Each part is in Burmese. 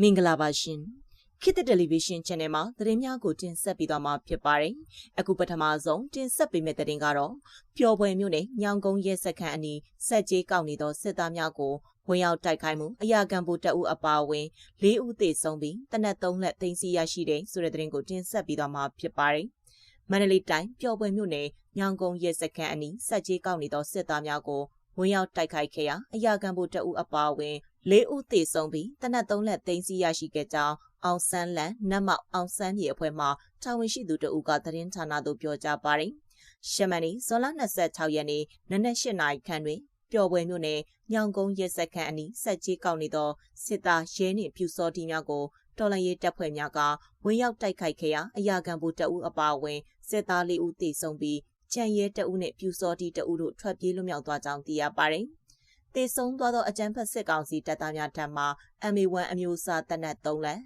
မင်္ဂလာပါရှင်ခေတ်တယ်လီဗီရှင်း channel မှာသတင်းများကိုတင်ဆက်ပေးသွားမှာဖြစ်ပါတယ်အခုပထမဆုံးတင်ဆက်ပေးမယ့်သတင်းကတော့ပျော်ပွဲမျိုးနဲ့ညောင်ကုန်းရဲစခန်းအနီးဆက်ကြေးကောက်နေသောစစ်သားများကိုဝင်ရောက်တိုက်ခိုက်မှုအရာခံဖို့တအုပ်အပါအဝင်၄ဦးသေဆုံးပြီးတနက်၃လက်သိမ်းဆီးရရှိတဲ့ဆိုတဲ့သတင်းကိုတင်ဆက်ပေးသွားမှာဖြစ်ပါတယ်မန္တလေးတိုင်းပျော်ပွဲမျိုးနဲ့ညောင်ကုန်းရဲစခန်းအနီးဆက်ကြေးကောက်နေသောစစ်သားများကိုဝင်ရောက်တိုက်ခိုက်ခဲ့ရာအရာခံဖို့တအုပ်အပါအဝင် လေးဦးသေဆုံးပြီးတနက်သုံးလက်သိမ်းဆီးရရှိခဲ့ကြောင်းအောင်ဆန်းလန်နတ်မောက်အောင်ဆန်းမြေအဖွဲ့မှတာဝန်ရှိသူတဦးကသတင်းဌာနသို့ပြောကြားပါတယ်။ရှမန်နီဇွန်လ26ရက်နေ့နနက်၈နာရီခန့်တွင်ပျော်ပွဲမြို့နယ်ညောင်ကုန်းရဲစခန်းအနီးဆက်ကြီးကောက်နေသောစစ်သားရဲနှင့်ပြူစောတီများကိုတော်လန်ရေးတပ်ဖွဲ့များကဝင်ရောက်တိုက်ခိုက်ခဲ့ရာအရာခံဘူးတအုပ်အပါအဝင်စစ်သား၄ဦးသေဆုံးပြီးကြံရဲတအုပ်နှင့်ပြူစောတီတအုပ်တို့ထွက်ပြေးလွတ်မြောက်သွားကြောင်းသိရပါတယ်။ တေဆုံးသွားသောအကြမ်းဖက်စစ်ကောင်စီတပ်သားများထံမှ MA1 အမျိုးအစားတပ်နက်3လက်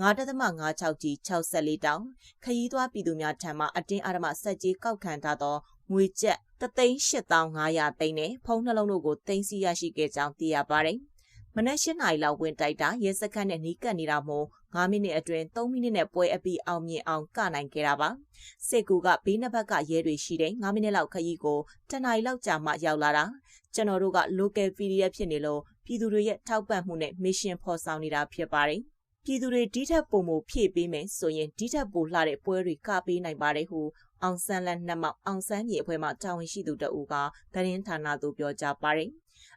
9.56ကြီး64တောင်ခရီးသွားပြည်သူများထံမှအတင်းအဓမ္မစက်ကြီးကောက်ခံထားသောငွေကျပ်3,8500သိန်းနဲ့ဖုန်းနှလုံးတို့ကိုတင်စီရရှိခဲ့ကြောင်းသိရပါတယ်။မနက်၈နာရီလောက်ဝင်တိုက်တာရဲစခန်းနဲ့နီးကပ်နေတာမို့9မိနစ်အတွင်း3မိနစ်နဲ့ပွဲအပြီးအောင်မြင်အောင်ကနိုင်ခဲ့တာပါစစ်ကူကဘေးနှစ်ဘက်ကရဲတွေရှိတဲ့9မိနစ်လောက်ခရီးကိုတနာရီလောက်ကြာမှရောက်လာတာ ကျွန်တော်တို့က local PDF ဖြစ်နေလို့ပြည်သူတွေရဲ့ထောက်ပံ့မှုနဲ့ mission ဖော်ဆောင်နေတာဖြစ်ပါတယ်ပြည်သူတွေဒီထက်ပိုမိုဖြည့်ပေးမယ်ဆိုရင်ဒီထက်ပိုလှတဲ့ပွဲတွေကပေးနိုင်ပါတယ်ဟု အောင်ဆန်းလန်နှမောက်အောင်ဆန်းမြေအဖွဲ့မှတာဝန်ရှိသူတအူကသတင်းဌာနသို့ပြောကြားပါတယ်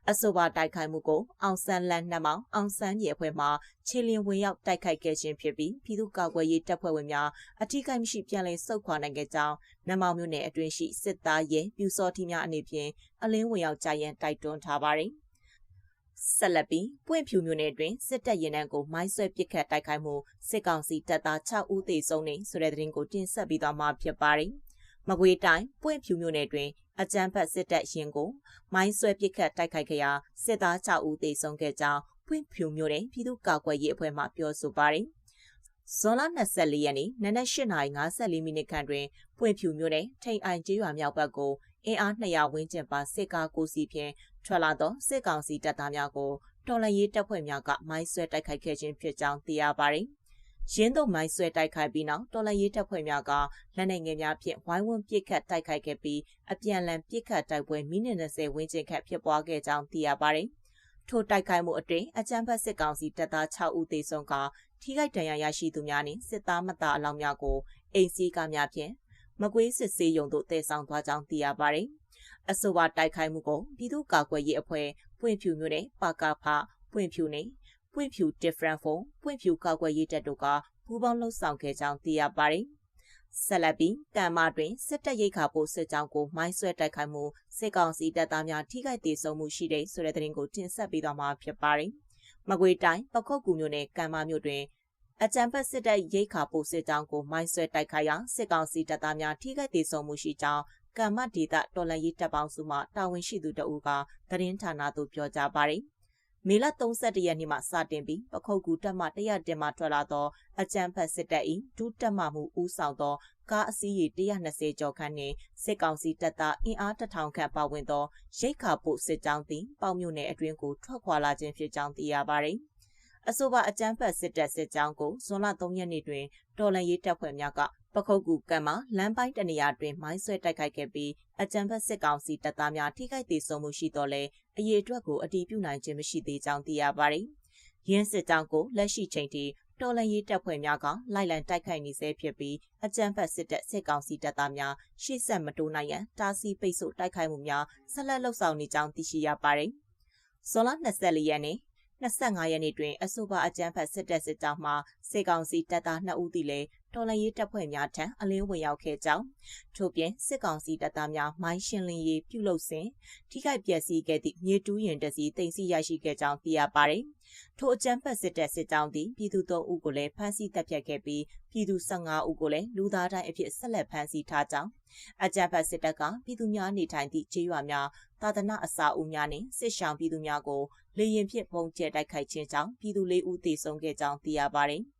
အဆိုပါတိုက်ခိုက်မှုကိုအောင်ဆန်းလန်းနှမောင်အောင်ဆန်းမြေအဖွဲ့မှခြေလျင်ဝင်ရောက်တိုက်ခိုက်ခဲ့ခြင်းဖြစ်ပြီးပြည်သူ့ကာကွယ်ရေးတပ်ဖွဲ့ဝင်များအထူးကိမရှိပြန်လည်ဆုတ်ခွာနိုင်ခဲ့ကြောင်းနှမောင်မြို့နယ်အတွင်းရှိစစ်သားရဲပြူစောထီများအနေဖြင့်အလင်းဝင်ရောက်ကြရန်တိုက်တွန်းထားပါတယ် ဆက်လက်ပြီးပွင့်ဖြူမြို့နယ်တွင်စစ်တပ်ရင်နှန်းကိုမိုင်းဆွဲပစ်ခတ်တိုက်ခိုက်မှုစစ်ကောင်စီတပ်သား6ဦးသေဆုံးနေဆိုတဲ့သတင်းကိုတင်ဆက်ပြီးသွားမှာဖြစ်ပါတယ်။မကွေးတိုင်းပွင့်ဖြူမြို့နယ်တွင်အကြမ်းဖက်စစ်တပ်ရင်ကိုမိုင်းဆွဲပစ်ခတ်တိုက်ခိုက်ခဲ့ရာစစ်သား6ဦးသေဆုံးခဲ့ကြောင်းဖွင့်ဖြူမျိုးတဲ့ပြည်သူ့ကာကွယ်ရေးအဖွဲ့မှပြောဆိုပါတယ်။ဇွန်လ24ရက်နေ့နနက်8:54မိနစ်ခန့်တွင်ပွင့်ဖြူမျိုးတဲ့ထိန်အိုင်ကျေးရွာမြောက်ဘက်ကို အင်အား200ဝန်းကျင်ပါစစ်ကားကိုစီဖြင့်ထွက်လာသောစစ်ကောင်စီတပ်သားများကိုတော်လှန်ရေးတပ်ဖွဲ့များကမိုင်းဆွဲတိုက်ခိုက်ခဲ့ခြင်းဖြစ်ကြောင်းသိရပါတယ်။ရင်းတို့မိုင်းဆွဲတိုက်ခိုက်ပြီးနောက်တော်လရေးတပ်ဖွဲ့များကလက်နက်ငယ်များဖြင့်ဝိုင်းဝန်းပစ်ခတ်တိုက်ခိုက်ခဲ့ပြီးအပြန်အလှန်ပစ်ခတ်တိုက်ပွဲမိနစ်20ဝန်းကျင်ခန့်ဖြစ်ပွားခဲ့ကြောင်းသိရပါတယ်။ထိုတိုက်ခိုက်မှုအတွင်းအကြမ်းဖက်စစ်ကောင်စီတပ်သား6ဦးသေဆုံးကထိခိုက်ဒဏ်ရာရရှိသူများနှင့်စစ်သားမသားအလောင်းများကိုအိမ်စီးကားများဖြင့် မကွေးစစ်ဆေးရုံသို့တည်ဆောင်သွားကြောင်းသိရပါတယ်။အဆိုပါတိုက်ခိုက်မှုကိုပြည်သူ့ကာကွယ်ရေးအဖွဲ့ပွင့်ဖြူမျိုးနဲ့ပါကာဖပွင့်ဖြူနဲ့ပွင့်ဖြူ different ဖုန်းပွင့်ဖြူကောက်ွယ်ရေးတပ်တို့ကပူးပေါင်းလှုပ်ဆောင်ခဲ့ကြောင်းသိရပါတယ်။ဆက်လက်ပြီးကံမာတွင်စစ်တပ်ရိတ်ခါပို့စစ်ကြောင်းကိုမိုင်းဆွဲတိုက်ခိုက်မှုစစ်ကောင်စီတပ်သားများထိခိုက်ဒေဆုံးမှုရှိတဲ့ဆိုတဲ့သတင်းကိုတင်ဆက်ပေးသွားမှာဖြစ်ပါတယ်။မကွေတိုင်းပခုတ်ကူမြို့နယ်ကံမာမြို့တွင် အကြံဖက်စစ်တပ်ရိတ်ခါပို့စစ်ကြောင်းကိုမိုင်းဆွဲတိုက်ခိုက်ရာစစ်ကောင်စီတပ်သားများထိခိုက်ဒေဆုံးမှုရှိကြောင်းကမ္မဒေတာတော်လန်ရေးတပ်ပေါင်းစုမှတာဝန်ရှိသူတဦးကသတင်းဌာနသို့ပြောကြားပါတယ်။မေလ31ရက်နေ့မှစတင်ပြီးပခုတ်ကူတက်မှ100တင်မှထွက်လာသောအကြံဖက်စစ်တပ်၏ဒုတက်မှမှုဦးဆောင်သောကားအစီးရေ120ကျော်ခန့်နှင့်စစ်ကောင်စီတပ်သားအင်အား1000ခန့်ပါဝင်သောရိတ်ခါပို့စစ်ကြောင်းသည်ပေါမြို့နယ်အတွင်းကိုထွက်ခွာလာခြင်းဖြစ်ကြောင်းသိရပါသည်။ အဆိုပါအကြမ်းဖက်စစ်တပ်စစ်ကြောင်းကိုဇွန်လ3ရက်နေ့တွင်တော်လန်ရေးတပ်ဖွဲ့များကပခုတ်ကူကံမှာလမ်းပိုင်းတနေရာတွင်မိုင်းဆွဲတိုက်ခိုက်ခဲ့ပြီးအကြံဖက်စစ်ကောင်စီတပ်သားများထိခိုက်ဒေဆုံးမှုရှိတော့လဲအရေးအတွက်ကိုအတီးပြုနိုင်ခြင်းမရှိသေးကြောင်းသိရပါတယ်။ရင်းစစ်ကြောင်းကိုလက်ရှိချိန်ထိတော်လန်ရေးတပ်ဖွဲ့များကလိုက်လံတိုက်ခိုက်နေဆဲဖြစ်ပြီးအကြမ်းဖက်စစ်တပ်စစ်ကောင်စီတပ်သားများရှေ့ဆက်မတိုးနိုင်ရန်တားဆီးပိတ်ဆို့တိုက်ခိုက်မှုများဆက်လက်လှုပ်ဆောင်နေကြောင်းသိရှိရပါတယ်။ဇွန်လ24ရက်နေ့ 25ရက်နေ့တွင် အဆိုပါအကြမ်းဖက်စစ်တပ်စစ်ကြောင်းမှစေကောင်စီတပ်သား2ဦးသည်လည်းတော်လှန်ရေးတပ်ဖွဲ့များထံအလင်းဝင်ရောက်ခဲ့ကြောင်းထို့ပြင်စစ်ကောင်စီတပ်သားများမိုင်းရှင်းလင်းရေးပြုလုပ်စဉ်ထိခိုက်ပျက်စီးခဲ့သည့်မြေတူးရင်တစီတင်စီရရှိခဲ့ကြောင်းသိရပါတယ်။ ထိုအကြမ်းဖက်စစ်တပ်စစ်ကြောင်းသည်ပြည်သူ3ဦးကိုလည်းဖမ်းဆီးတပ်ဖြတ်ခဲ့ပြီးပြည်သူ15ဦးကိုလည်းလူသားတိုင်းအဖြစ်ဆက်လက်ဖမ်းဆီးထားကြောင်းအကြမ်းဖက်စစ်တပ်ကပြည်သူများနေထိုင်သည့်ခြေရွာများသာသနာအစာအုပ်များနှင့်စစ်ဆောင်ပြည်သူများကိုလေရင်ဖြင့်ပုံကျဲတိုက်ခိုက်ခြင်းကြောင့်ပြည်သူ၄ဦးသေဆုံးခဲ့ကြောင်းသိရပါတယ်။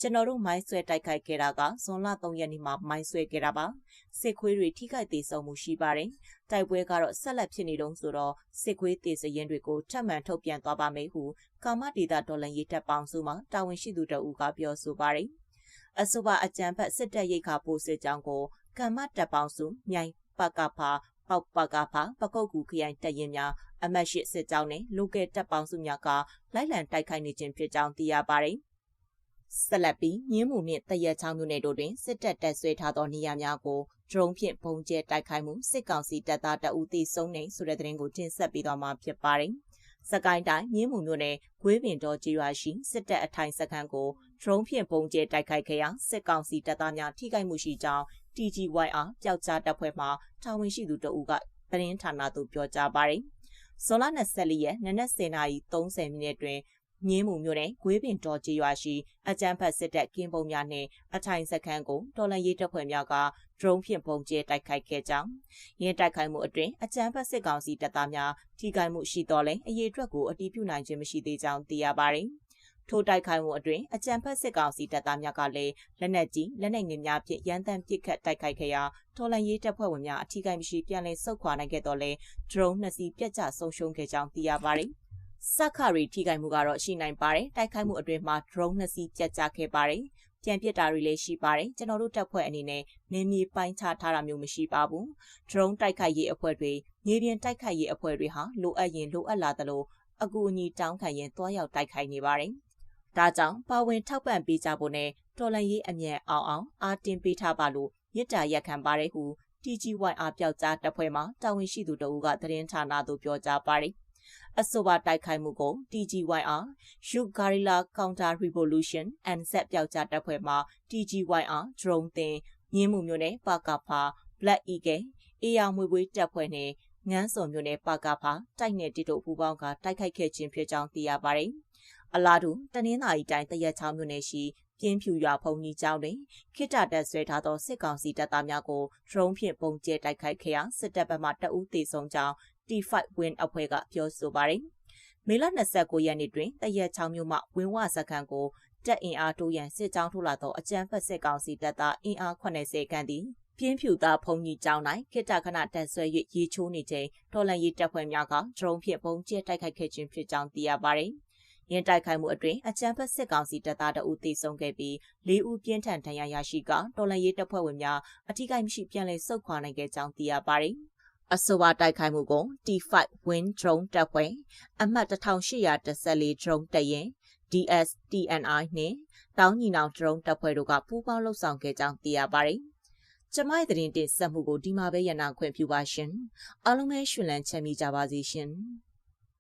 ကျွန်တော်တို့မိုင်းဆွဲတိုက်ခိုက်ခဲ့တာကဇွန်လ3ရက်နေ့မှာမိုင်းဆွဲခဲ့တာပါစစ်ခွေးတွေထိခိုက်သေးဆုံးမှုရှိပါတယ်တိုက်ပွဲကတော့ဆက်လက်ဖြစ်နေတုန်းဆိုတော့စစ်ခွေးတေစရင်တွေကိုထပ်မံထုတ်ပြန်သွားပါမယ်ဟုကာမဒေတာဒေါ်လန်ရေးတပ်ပေါင်းစုမှတာဝန်ရှိသူတအူးကပြောဆိုပါတယ်အဆိုပါအကြံဖက်စစ်တပ်ရိတ်ခါပို့စစ်ကြောင်းကိုကမ္မတပ်ပေါင်းစုမြိုင်ပကဖာပေါပကဖာပကုတ်ကူခရိုင်တပ်ရင်များအမတ်ရှိစစ်ကြောင်းနဲ့လူကယ်တပ်ပေါင်းစုများကလိုက်လံတိုက်ခိုက်နေခြင်းဖြစ်ကြောင်းသိရပါတယ် ဆက်လက်ပြီးမြင်းမှုနှင့်တရက်ချောင်းမြို့နယ်တို့တွင်စစ်တပ်တပ်ဆွဲထားသောနေရာများကိုဒရုန်းဖြင့်ပုံကျဲတိုက်ခိုက်မှုစစ်ကောင်စီတပ်သားတအူတီဆုံးနေဆိုတဲ့သတင်းကိုတင်ဆက်ပေးသွားမှာဖြစ်ပါတယ်။စကိုင်းတိုင်းမြင်းမှုမြို့နယ်ဂွေးပင်တော်ကြီးရွာရှိစစ်တပ်အထိုင်စခန်းကိုဒရုန်းဖြင့်ပုံကျဲတိုက်ခိုက်ခဲ့ရာစစ်ကောင်စီတပ်သားများထိခိုက်မှုရှိကြောင်း TGYR ပျောက်ကြားတပ်ဖွဲ့မှတာဝန်ရှိသူတအူကသတင်းဌာနသို့ပြောကြားပါတယ်။ဇွန်လ24ရက်နနက်10:30မိနစ်တွင် မြင်းမှုမြို့နယ်ဂွေးပင်တော်ကြီးရွာရှိအကြမ်းဖက်စစ်တပ်ကင်းပုံများနှင့်အထိုင်စခန်းကိုတော်လန်ရေးတပ်ဖွဲ့များကဒရုန်းဖြင့်ပုံကျဲတိုက်ခိုက်ခဲ့ကြောင်းရင်းတိုက်ခိုက်မှုအတွင်းအကြမ်းဖက်စစ်ကောင်စီတပ်သားများထိခိုက်မှုရှိတော်လဲအရေးအတွက်ကိုအတည်ပြုနိုင်ခြင်းမရှိသေးကြောင်းသိရပါတယ်။ထိုတိုက်ခိုက်မှုအတွင်းအကြံဖက်စစ်ကောင်စီတပ်သားများကလည်းလက်နက်ကြီးလက်နက်ငယ်များဖြင့်ရန်တမ်းပစ်ခတ်တိုက်ခိုက်ခဲ့ရာထော်လန်ရေးတပ်ဖွဲ့ဝင်များအထူးကိန်းမရှိပြန်လည်ဆုတ်ခွာနိုင်ခဲ့တော့လဲဒရုန်းနှစ်စီးပြတ်ကျဆုံးရှုံးခဲ့ကြောင်းသိရပါတယ်။ စက်ခရီထိခိုက်မှုကတော့ရှိနိုင်ပါတယ်တိုက်ခိုက်မှုအတွင်းမှာ drone နှစ်စီးပြတ်ကျခဲ့ပါတယ်ပြန်ပစ်တာတွေလည်းရှိပါတယ်ကျွန်တော်တို့တပ်ဖွဲ့အနေနဲ့နေမြေပိုင်းခြားထားတာမျိုးမရှိပါဘူး drone တိုက်ခိုက်ရေးအဖွဲ့တွေမြေပြင်တိုက်ခိုက်ရေးအဖွဲ့တွေဟာလိုအပ်ရင်လိုအပ်လာသလိုအကူအညီတောင်းခံရင်တွားရောက်တိုက်ခိုက်နေပါတယ်ဒါကြောင့်ပါဝင်ထောက်ပံ့ပေးကြဖို့နဲ့တော်လန်ရေးအမြန်အောင်အောင်အားတင်ပေးထားပါလို့မြစ်တာရက်ခံပါတယ်ဟု TGYR ပျောက်ကြားတပ်ဖွဲ့မှတာဝန်ရှိသူတအူးကသတင်းဌာနသို့ပြောကြားပါတယ် အဆိုပါတိုက်ခိုက်မှုကို TGYR Youth Guerrilla Counter Revolution and Set ပျောက်ကြားတပ်ဖွဲ့မှ TGYR drone တင်မြင်းမှုမျိုးနဲ့ပါကဖာ Black Eagle အေယာမွေပွေးတပ်ဖွဲ့နဲ့ငန်းစုံမျိုးနဲ့ပါကဖာတိုက်နယ်တီတို့ပူပေါင်းကတိုက်ခိုက်ခဲ့ခြင်းဖြစ်ကြောင်းသိရပါတယ်။အလားတူတနင်္သာရီတိုင်းတရက်ချောင်းမြို့နယ်ရှိပြင်းဖြူရွာဖုန်ကြီးကျောင်းတွင်ခိတ္တတက်ဆွဲထားသောစစ်ကောင်စီတပ်သားများကိုဒရုန်းဖြင့်ပုံကျဲတိုက်ခိုက်ခဲ့ရာစစ်တပ်ဘက်မှတအူးသေဆုံးကြောင်း T5 Win အဖွဲ့ကပြောဆိုပါတယ်။မေလ29ရက်နေ့တွင်တရက်ချောင်းမြို့မှဝင်းဝစခန်းကိုတက်အင်အားတိုးရန်စစ်ကြောင်းထုတ်လာသောအကြမ်းဖက်စစ်ကောင်စီတပ်သားအင်အား80ခန့်သည်ပြင်းဖြူသားဖုန်ကြီးကျောင်း၌ခိတခဏတက်ဆွဲ၍ရေချိုးနေချိန်တော်လန်ရေးတပ်ဖွဲ့များကဒရုန်းဖြင့်ပုံကျဲတိုက်ခိုက်ခဲ့ခြင်းဖြစ်ကြောင်းသိရပါတယ်။ရင်တိုက်ခိုက်မှုအတွင်းအကြမ်းဖက်စစ်ကောင်စီတပ်သားတအုပ်သေဆုံးခဲ့ပြီး၄ဦးပြင်းထန်ဒဏ်ရာရရှိကတော်လန်ရေးတပ်ဖွဲ့ဝင်များအထိကိမရှိပြန်လည်ဆုတ်ခွာနိုင်ခဲ့ကြောင်းသိရပါတယ်။ အဆိုပါတိုက်ခိုက်မှုကို T5 Win Drone တပ်ဖွဲ့အမှတ်1814 Drone တပ်ရင် DSTNI နှင့်တောင်းညီနောင် Drone တပ်ဖွဲ့တို့ကပူးပေါင်းလှုပ်ဆောင်ခဲ့ကြောင်းသိရပါတယ်။ကျမရဲ့သတင်းတင်ဆက်မှုကိုဒီမှာပဲရနာခွင့်ပြုပါရှင်။အားလုံးပဲရှင်လန်းချမ်းမြေ့ကြပါစေရှင်။